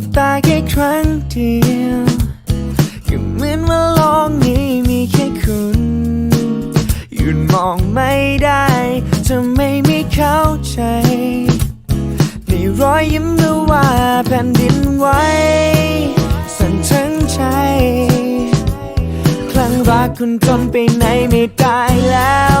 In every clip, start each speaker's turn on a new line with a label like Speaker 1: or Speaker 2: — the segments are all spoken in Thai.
Speaker 1: บตาแค่ครั้งเดียวก็เหมือนว่าโลกนี้มีแค่คุณหยุดมองไม่ได้จะไม่มีเข้าใจในรอยยิ้มหรือว่าแผ่นดินไหวสั่นทั้งใจคลั่งรักคุณจนไปไหนไม่ได้แล้ว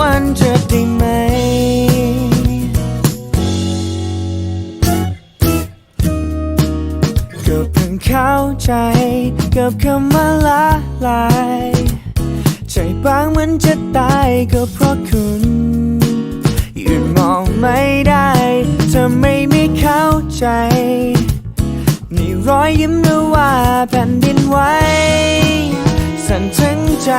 Speaker 1: ัน ก็เพิ่งเข้าใจกับคำว่าละลายใจบางเหมือนจะตายก็เพราะคุณยุดมองไม่ได้จะไม่มีเข้าใจนี่รอยยิ้มหรือว่าแผ่นดินไหวสั่นทั้งใจ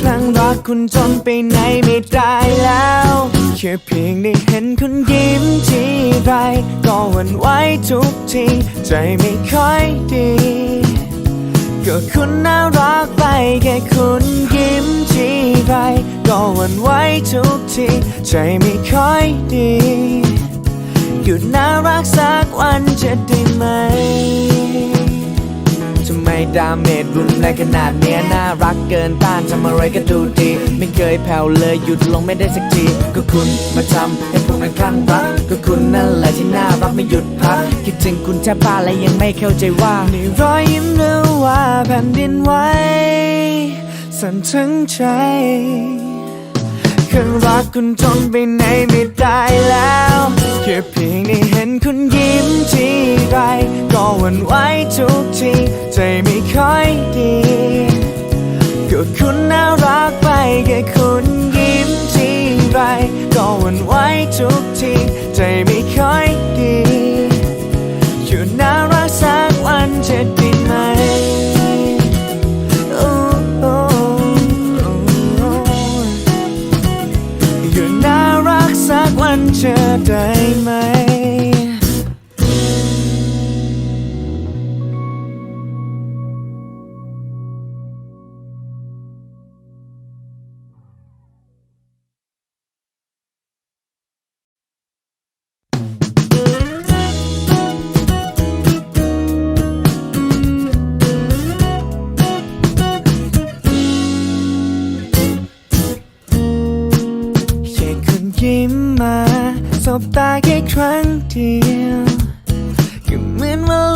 Speaker 1: คลั่งรักคุณจนไปไหนไม่ได้แล้ว แค่เพียงได้เห็นคุณยิ้มทีไรก็หวั่นไหวทุกที ใจไม่ค่อยดี ก็คุณน่ารักไปแค่คุณยิ้มทีไรก็หวั่นไหวทุกที ใจไม่ค่อยดี หยุดน่ารักสักวันจะได้ไหมทำไม ดาเมจรุนแรงขนาดเนี้ยน่ารักเกินต้านทำอะไรก็ดูดี ไม่เคยแผ่วเลยหยุดลงไม่ได้สักที ก็คุณมาทำให้พวกนั้นคลั่งรัก ก็คุณนั่นแหละที่น่ารักไม่หยุดพัก คิดถึงคุณแทบบ้าและยังไม่เข้าใจว่านี่รอยยิ้มหรือว่าแผ่นดินไหวสั่นทั้งใจ ข้างรักคุณจนไปไหนไม่ได้แล้ว แค่เพียงได้เห็นคุณยิ้มทีไรก็หวั่นไหวทุกทีใจไม่ค่อยดีก็คุณน่ารักไปแค่คุณยิ้มทีไรก็หวั่นไหวทุก เชื่อได้ไหม บตาแค่ครั้งเดียวก็เหมือนว่าโลก